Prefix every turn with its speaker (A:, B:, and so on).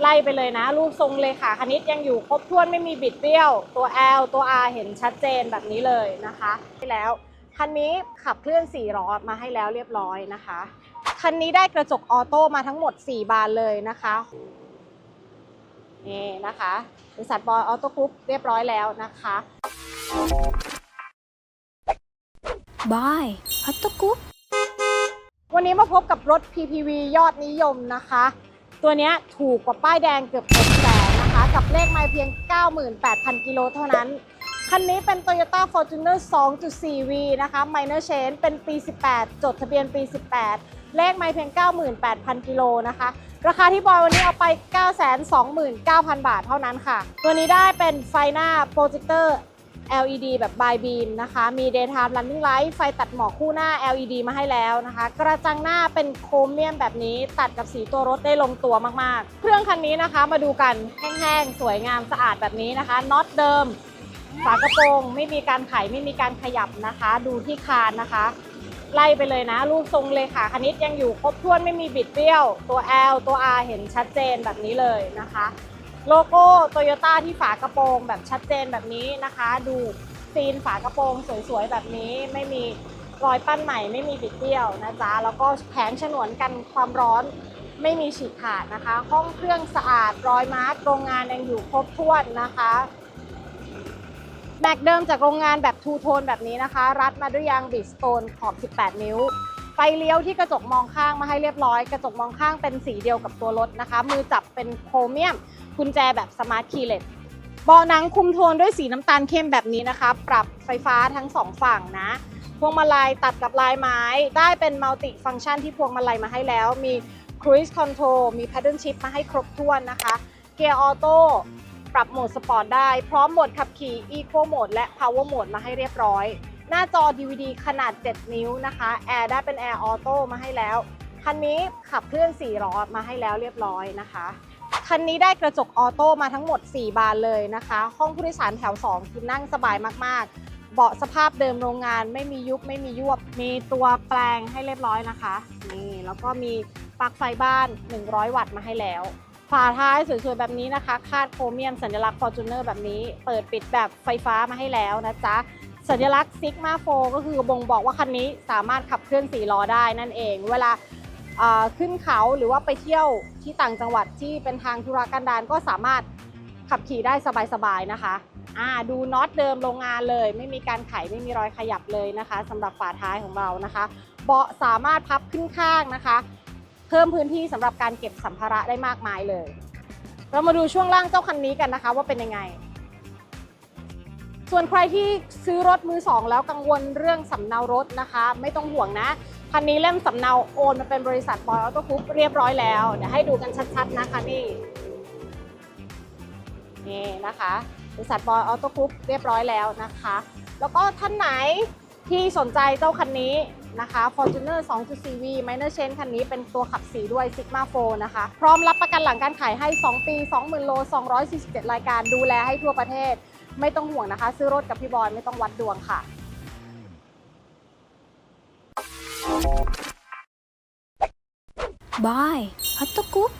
A: ไล่ไปเลยนะ รูปทรงเลยค่ะคณิตยังอยู่ครบถ้วนไม่มีบิดเบี้ยว ตัว L ตัว R เห็นชัดเจนแบบนี้เลยนะคะที่แล้วคันนี้ขับเคลื่อน4ล้อมาให้แล้วเรียบร้อยนะคะคันนี้ได้กระจกออโต้มาทั้งหมด 4 บานเลยนะคะนี่นะคะบริษัทบอยออโต้กรุ๊ปเรียบร้อยแล้วนะคะ
B: บายฮัตตกุ๊ป
A: วันนี้มาพบกับรถ PPV ยอดนิยมนะคะ ตัวนี้ถูกกว่าป้ายแดงเกือบ6แสนนะคะ กับเลขไม่เพียง 98,000 กิโลเท่านั้น คันนี้เป็น Toyota Fortuner 2.4V นะคะ Minor Change เป็นปี 18 จดทะเบียนปี 18 เลขไม่เพียง 98,000 กิโลนะคะ ราคาที่บอยวันนี้เอาไป 929,000 บาทเท่านั้นค่ะ ตัวนี้ได้เป็นไฟหน้าโปรเจคเตอร์ LED แบบ by beam นะคะ มี daytime running light ไฟตัดหมอกคู่หน้า LED มาให้แล้วนะคะ กระจังหน้าเป็นโครเมียมแบบนี้ตัดกับสีตัวรถได้ลงตัวมากๆ เครื่องคันนี้นะคะมาดูกันแห้งๆ สวยงามสะอาดแบบนี้นะคะน็อตเดิม ฝากระโปรงไม่มีการไขไม่มีการขยับนะคะ ดูที่คานนะคะไล่ไปเลยนะ รูปทรงเลยค่ะคณิตยังอยู่ครบถ้วนไม่มีบิดเบี้ยว ตัว L ตัว R เห็นชัดเจนแบบนี้เลยนะคะ โลโก้โตโยต้าที่ฝากระโปรงแบบชัดเจนแบบนี้นะคะ ดูซีนฝากระโปรงสวยๆแบบนี้ไม่มีรอยปั้นใหม่ไม่มีบิดเบี้ยวนะจ๊ะแล้วก็แผงฉนวนกันความร้อนไม่มีฉีกขาดนะคะ ห้องเครื่องสะอาดรอยมาร์กโรงงานยังอยู่ครบถ้วนนะคะแม็กเดิมจากโรงงานแบบทูโทนแบบนี้นะคะ รัดมาด้วยยางบิสโตนขอบ 18 นิ้ว ฟเลี้ยวที่กระจกมองข้างมาให้เรียบร้อย กระจกมองข้างเป็นสีเดียวกับตัวรถนะคะ มือจับเป็นโครเมียม กุญแจแบบสมาร์ทคีย์เลสเบาะหนังคุมโทนด้วยสีน้ำตาลเข้มแบบนี้นะคะ ปรับไฟฟ้าทั้งสองฝั่งนะ พวงมาลัยตัดกับลายไม้ ได้เป็นมัลติฟัง c t ชันที่พวงมาลัยมาให้แล้ว มี Cruise Control มี Paddle Shift มาให้ครบถ้วนนะคะ เกียร์ออโต้ปรับโหมดสปอร์ตได้ พร้อมโหมดขับขี่ Eco Mode และ Power Mode มาให้เรียบร้อย หน้าจอ DVD ขนาด 7 นิ้วนะคะแอร์ได้เป็นแอร์ออโต้มาให้แล้ว คันนี้ขับเคลื่อน4ล้อมาให้แล้วเรียบร้อยนะคะคันนี้ได้กระจกออโต้มาทั้งหมด 4 บานเลยนะคะ ห้องผู้โดยสารแถว 2 คือนั่งสบายมากๆ เบาะสภาพเดิมโรงงานไม่มียุบไม่มียวบ มีตัวแปลงให้เรียบร้อยนะคะ นี่แล้วก็มีปลั๊กไฟบ้าน 100 วัตต์มาให้แล้ว ฝาท้ายสวยๆแบบนี้นะคะ คาดโครเมียมสัญลักษณ์ Fortuner แบบนี้ เปิดปิดแบบไฟฟ้ามาให้แล้วนะจ๊ะ สัญลักษณ์ Sigma 4ก็คือบ่งบอกว่าคันนี้สามารถขับเคลื่อน4ล้อได้นั่นเอง เวลาขึ้นเขาหรือว่าไปเที่ยวที่ต่างจังหวัดที่เป็นทางธุรกันดารก็สามารถขับขี่ได้สบายๆนะคะอ่าดูน็อตเดิมโรงงานเลย ไม่มีการไขไม่มีรอยขยับเลยนะคะสำหรับฝาท้ายของเรานะคะ เบาะสามารถพับขึ้นข้างนะคะ เพิ่มพื้นที่สำหรับการเก็บสัมภาระได้มากมายเลย เรามาดูช่วงล่างเจ้าคันนี้กันนะคะว่าเป็นยังไง ส่วนใครที่ซื้อรถมือสองแล้วกังวลเรื่องสำเนารถนะคะ ไม่ต้องห่วงนะคันนี้เล่มสำเนาโอนมาเป็นบริษัทบอยออโต้กรุ๊ปเรียบร้อยแล้วเดี๋ยวให้ดูกันชัดๆนะคะนี่นี่นะคะบริษัทบอยออโต้กรุ๊ปเรียบร้อยแล้วนะคะ แล้วก็ท่านไหนที่สนใจเจ้าคันนี้นะคะ Fortuner 2.4V Minor Change คันนี้เป็นตัวขับสีด้วย Sigma 4นะคะ พร้อมรับประกันหลังการขายให้ 2 ปี 20,000 โล 247 รายการดูแลให้ทั่วประเทศ ไม่ต้องห่วงนะคะ ซื้อรถกับพี่บอยไม่ต้องวัดดวงค่ะ
B: บายฮัตตกุ๊บ